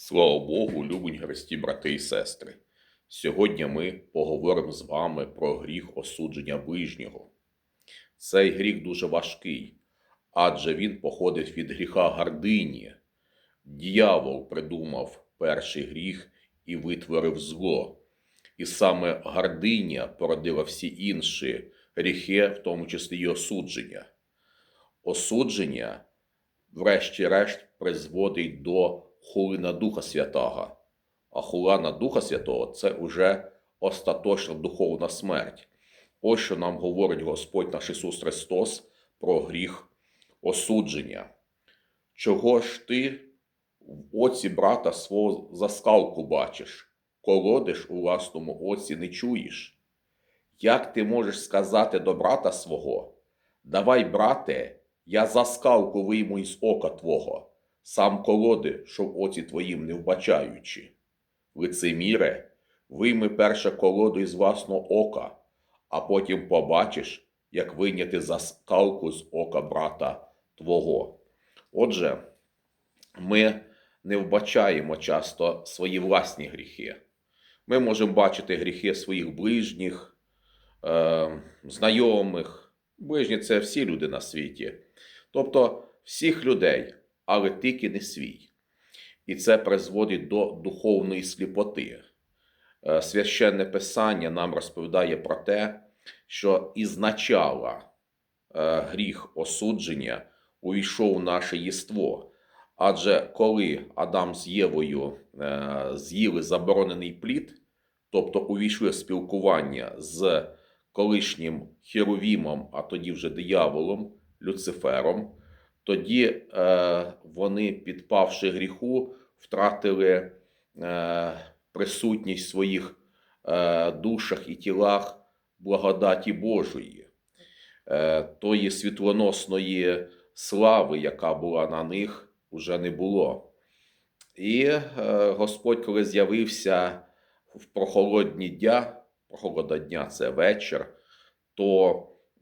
Слава Богу, любені Христі, брати і сестри. Сьогодні ми поговоримо з вами про гріх осудження ближнього. Цей гріх дуже важкий, адже він походить від гріха гордині. Діявол придумав перший гріх і витворив зло. І саме гординя породила всі інші гріхи, в тому числі й осудження. Осудження, врешті-решт, призводить до хули Духа Святого. А хула на Духа Святого це вже остаточна духовна смерть. Ось що нам говорить Господь наш Ісус Христос про гріх осудження. Чого ж ти в оці брата свого заскалку бачиш, колодиш у власному оці не чуєш? Як ти можеш сказати до брата свого? Давай, брате, я заскалку вийму із ока твого, сам колоди, що в оці твоїм не вбачаючи. Лицеміре, вийми перше колоду із власного ока, а потім побачиш, як вийняти заскалку з ока брата твого. Отже, ми не вбачаємо часто свої власні гріхи. Ми можемо бачити гріхи своїх ближніх, е, знайомих. Ближні це всі люди на світі. Тобто всіх людей, але тільки не свій. І це призводить до духовної сліпоти. Е, Священне Писання нам розповідає про те, що ізначала е, гріх осудження увійшов в наше єство. Адже коли Адам з Євою е, з'їли заборонений плід, тобто увійшли в спілкування з колишнім Херовімом, а тоді вже дияволом, Люцифером, тоді е, вони, підпавши гріху, втратили е, присутність в своїх е, душах і тілах благодаті Божої, е, тої світлоносної слави, яка була на них, уже не було. І е, Господь, коли з'явився в прохолодні дня, прохолода дня це вечір, то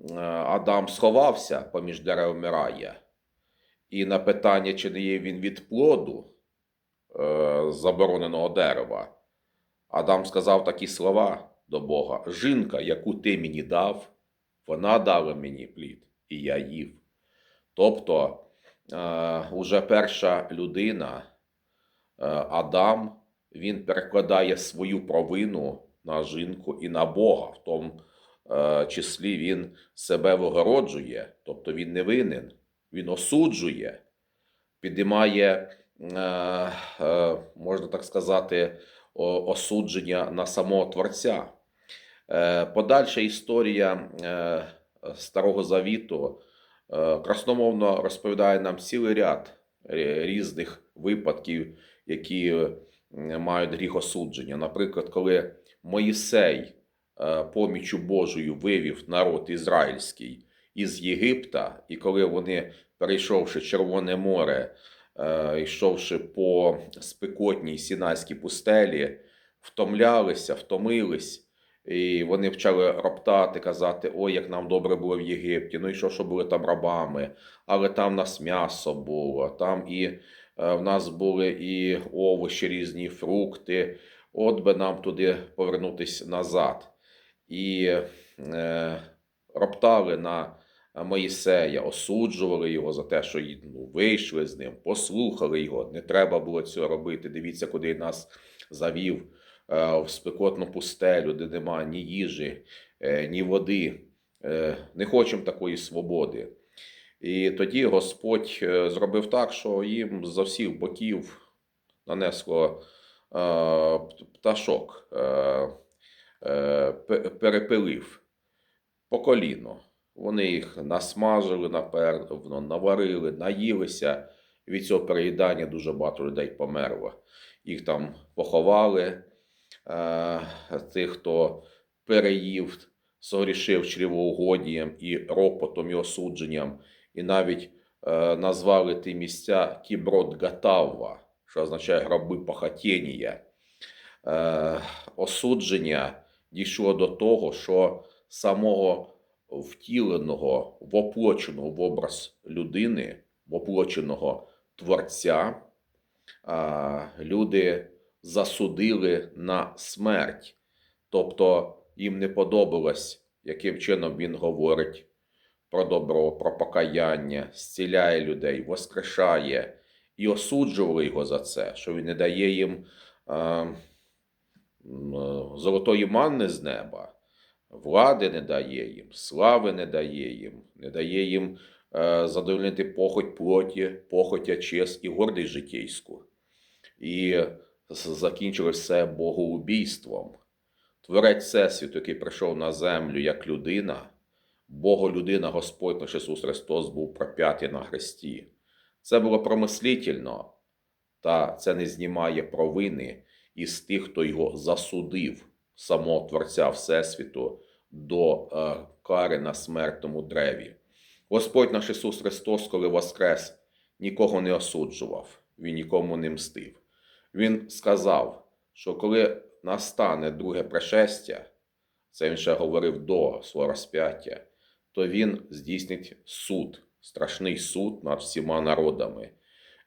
е, Адам сховався поміж деревами рая. І на питання, чи не є він від плоду е, забороненого дерева, Адам сказав такі слова до Бога: Жінка, яку ти мені дав, вона дала мені плід, і я їв. Тобто, е, уже перша людина, е, Адам, він перекладає свою провину на жінку і на Бога. В тому е, числі він себе вигороджує, тобто він не винен, він осуджує, підіймає, е, е, можна так сказати, осудження на самого Творця. Е, Подальша історія Старого Завіту красномовно розповідає нам цілий ряд різних випадків, які мають гріх осудження. Наприклад, коли Моїсей помічю Божою вивів народ ізраїльський із Єгипта, і коли вони, перейшовши Червоне море, е, йшовши по спекотній Сінайській пустелі, втомлялися, втомились. І вони почали роптати, казати: ой, як нам добре було в Єгипті. Ну і що, що були там рабами, але там в нас м'ясо було, там і е, в нас були і овочі, різні фрукти. От би нам туди повернутися назад. І е, роптали на Моїсея, осуджували його за те, що ну, вийшли з ним, послухали його. Не треба було цього робити. Дивіться, куди нас завів е, в спекотну пустелю, де нема ні їжі, е, ні води. Е, Не хочемо такої свободи. І тоді Господь зробив так, що їм з всіх боків нанесло пташок, пе- перепилив по коліно. Вони їх насмажили, напевно, наварили, наїлися. Від цього переїдання дуже багато людей померло. Їх там поховали. Е, тих, хто переїв, согрішив чревоугодієм і ропотом і осудженням, і навіть е, назвали ті місця Кіброд Гатавва, що означає гроби похотєнія. Е, осудження дійшло до того, що самого втіленого, воплоченого в образ людини, воплоченого Творця, люди засудили на смерть. Тобто їм не подобалось, яким чином він говорить про добро, про покаяння, зціляє людей, воскрешає. І осуджували його за це, що він не дає їм золотої манни з неба, влади не дає їм, слави не дає їм, не дає їм е, задовольнити похоть плоті, похотя честь і гордість житейську. І з- закінчили все богоубійством. Творець Всесвіту, який прийшов на землю як людина, Боголюдина Господь наш Ісус Христос був проп'ятий на хресті. Це було промислительно, та це не знімає провини із тих, хто його засудив, самого Творця Всесвіту, до е, кари на смертному древі. Господь наш Ісус Христос, коли воскрес, нікого не осуджував, Він нікому не мстив. Він сказав, що коли настане друге пришестя, це він ще говорив до свого розп'яття, то він здійснить суд, страшний суд над всіма народами.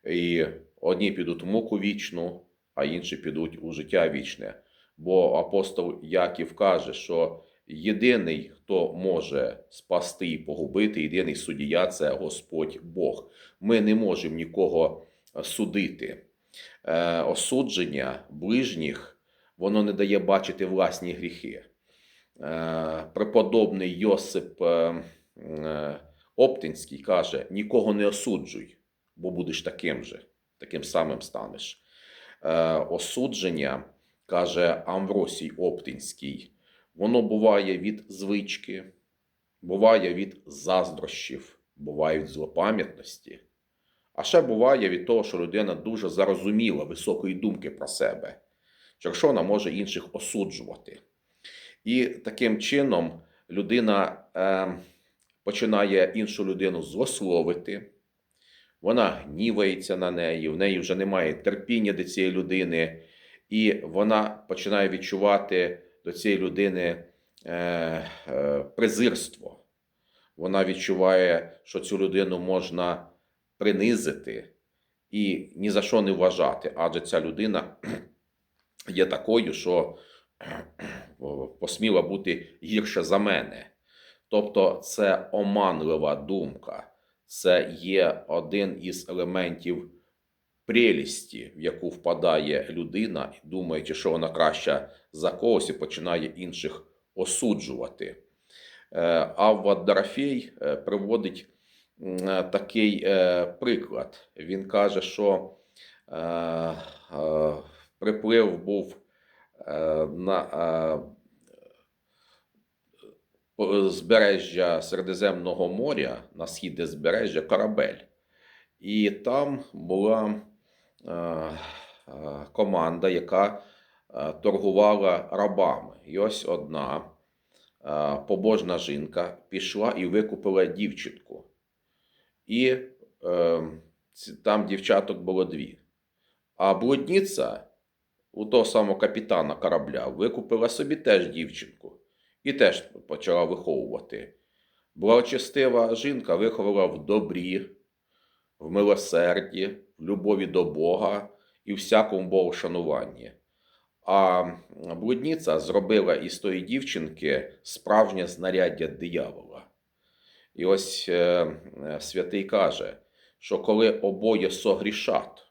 І одні підуть в муку вічну, а інші підуть у життя вічне. Бо апостол Яків каже, що єдиний, хто може спасти і погубити, єдиний суддя це Господь Бог. Ми не можемо нікого судити. Е, осудження ближніх воно не дає бачити власні гріхи. Е, преподобний Йосип е, е, Оптинський каже: нікого не осуджуй, бо будеш таким же, таким самим станеш. Е, осудження, каже Амвросій Оптинський, воно буває від звички, буває від заздрощів, буває від злопам'ятності. А ще буває від того, що людина дуже зарозуміла високої думки про себе, через що вона може інших осуджувати. І таким чином людина е, починає іншу людину злословити, вона гнівається на неї, в неї вже немає терпіння до цієї людини, і вона починає відчувати до цієї людини е, е, презирство. Вона відчуває, що цю людину можна принизити і ні за що не вважати, адже ця людина є такою, що посміла бути гірше за мене. Тобто це оманлива думка, це є один із елементів прелісті, в яку впадає людина, думаючи, що вона краща за когось, і починає інших осуджувати. Е, Авва Дорофей е, приводить е, такий приклад. Він каже, що приплив був на збережжя Середземного моря, на східне збережжя корабель. І там була команда, яка е, торгувала рабами. І ось одна е, побожна жінка пішла і викупила дівчинку. І е, там дівчаток було дві. А блудниця у того самого капітана корабля викупила собі теж дівчинку і теж почала виховувати. Благочестива жінка виховала в добрі, в милосерді, любові до Бога і всякому Богошануванні. А блудниця зробила із тої дівчинки справжнє знаряддя диявола. І ось е, святий каже, що коли обоє согрішать,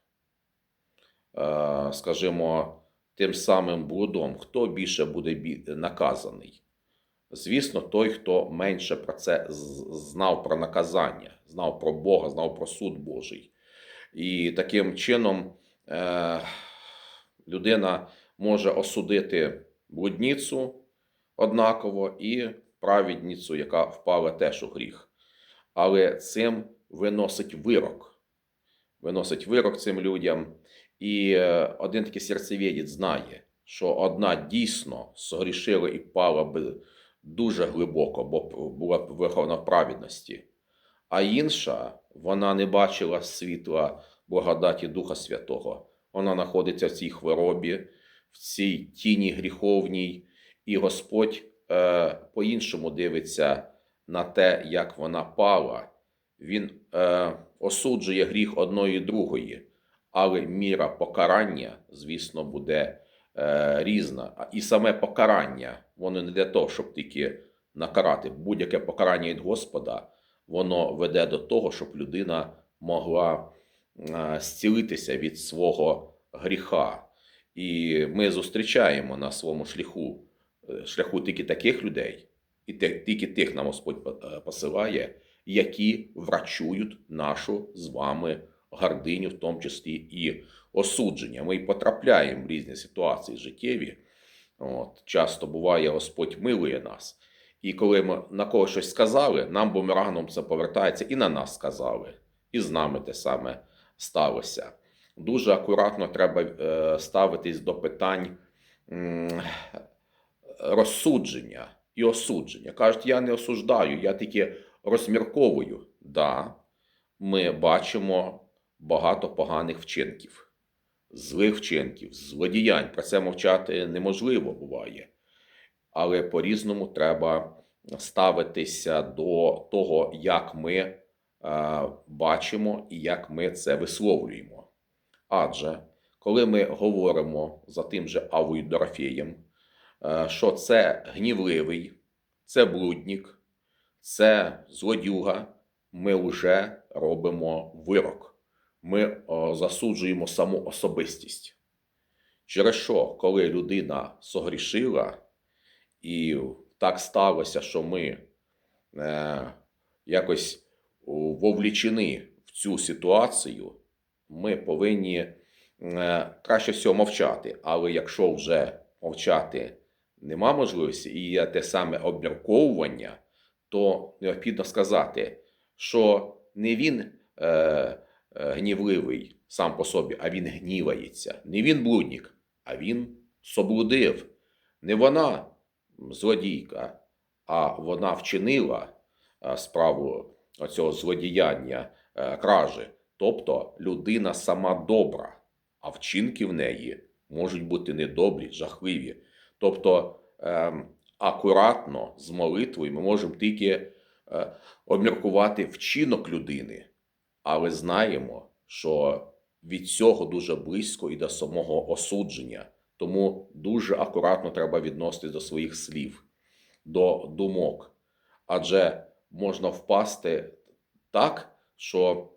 е, скажімо, тим самим блудом, хто більше буде наказаний? Звісно, той, хто менше про це знав про наказання, знав про Бога, знав про суд Божий. І таким чином е, людина може осудити блудницю однаково і праведницю, яка впала теж у гріх. Але цим виносить вирок. Виносить вирок цим людям. І е, один такий серцевєдець знає, що одна дійсно согрішила і пала би дуже глибоко, бо була б вихована в праведності. А інша, вона не бачила світла благодаті Духа Святого. Вона знаходиться в цій хворобі, в цій тіні гріховній, і Господь е, по-іншому дивиться на те, як вона пала. Він е, осуджує гріх одної і другої, але міра покарання, звісно, буде е, різна. І саме покарання, воно не для того, щоб тільки накарати. Будь-яке покарання від Господа, воно веде до того, щоб людина могла е, зцілитися від свого гріха. І ми зустрічаємо на своєму шляху, е, шляху тільки таких людей, і тільки тих нам Господь е, посилає, які врачують нашу з вами гординю, в тому числі і осудження. Ми потрапляємо в різні ситуації життєві. От, часто буває, Господь милує нас. І коли ми на когось щось сказали, нам бумерангом це повертається і на нас сказали, і з нами те саме сталося. Дуже акуратно треба е, ставитись до питань розсудження і осудження. Кажуть, я не осуждаю, я тільки розмірковую. Да, ми бачимо багато поганих вчинків, злих вчинків, злодіянь. Про це мовчати неможливо буває. Але по-різному треба ставитися до того, як ми е, бачимо і як ми це висловлюємо. Адже коли ми говоримо за тим же Авою Дорофеєм, е, що це гнівливий, це блудник, це злодюга, ми вже робимо вирок. Ми засуджуємо саму особистість. Через що, коли людина согрішила, і так сталося, що ми е, якось вовлічені в цю ситуацію, ми повинні е, краще всього мовчати. Але якщо вже мовчати нема можливості і є те саме обмірковування, то необхідно сказати, що не він е, е, гнівливий сам по собі, а він гнівається. Не він блудник, а він соблудив. Не вона злодійка, а вона вчинила е, справу цього злодіяння е, кражі. Тобто людина сама добра, а вчинки в неї можуть бути недобрі, жахливі. Тобто ем, акуратно з молитвою ми можемо тільки е, обміркувати вчинок людини, але знаємо, що від цього дуже близько і до самого осудження. Тому дуже акуратно треба відноситись до своїх слів, до думок. Адже можна впасти так, що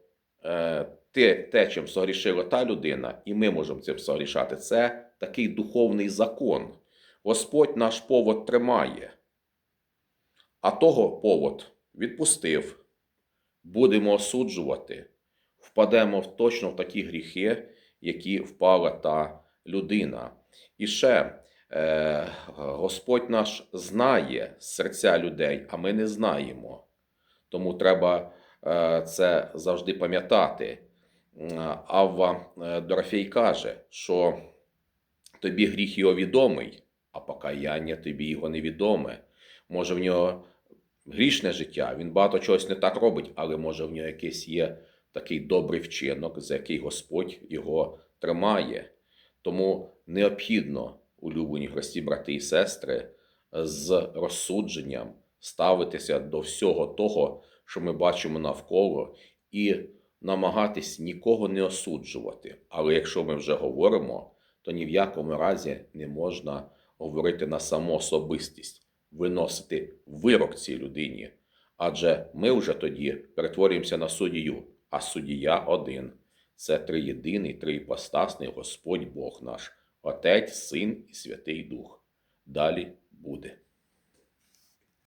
е, те, те, чим согрішила та людина, і ми можемо цим согрішати. Це такий духовний закон. Господь наш повод тримає, а того повод відпустив. Будемо осуджувати, впадемо точно в такі гріхи, які впала та людина. І ще е, Господь наш знає серця людей, а ми не знаємо. Тому треба е, це завжди пам'ятати. Авва е, Дорофей каже, що тобі гріх його відомий, а покаяння тобі його невідоме. Може, в нього грішне життя, він багато чогось не так робить, але може в нього якийсь є такий добрий вчинок, за який Господь його тримає. Тому необхідно, улюблені гості, брати і сестри, з розсудженням ставитися до всього того, що ми бачимо навколо, і намагатись нікого не осуджувати. Але якщо ми вже говоримо, то ні в якому разі не можна говорити на саму особистість, виносити вирок цій людині. Адже ми вже тоді перетворюємося на суддію, а суддія один. Це триєдиний, триіпостасний Господь Бог наш, Отець, Син і Святий Дух. Далі буде.